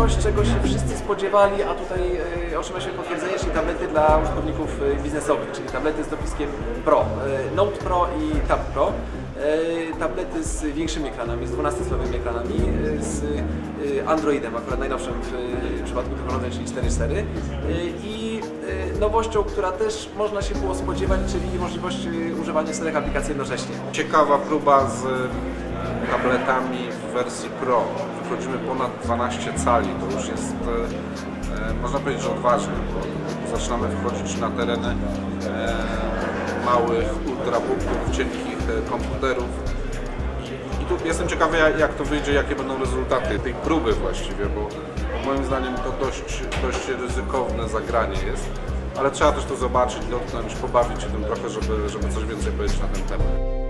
coś, czego się wszyscy spodziewali, a tutaj e, otrzymaliśmy potwierdzenie, czyli tablety dla użytkowników e, biznesowych, czyli tablety z dopiskiem Pro, e, Note Pro i Tab Pro. Tablety z większymi ekranami, z 12-calowymi ekranami, z Androidem, akurat najnowszym w przypadku technologii, czyli 4.4 E, i nowością, która też można się było spodziewać, czyli możliwość używania czterech aplikacji jednocześnie. Ciekawa próba z tabletami w wersji Pro. Wychodzimy ponad 12 cali, to już jest, e, e, można powiedzieć, odważne, bo zaczynamy wchodzić na tereny e, małych ultrabooków, cienkich komputerów. I tu jestem ciekawy, jak to wyjdzie, jakie będą rezultaty tej próby właściwie, bo moim zdaniem to dość, dość ryzykowne zagranie jest. Ale trzeba też to zobaczyć, dotknąć, pobawić się tym trochę, żeby, żeby coś więcej powiedzieć na ten temat.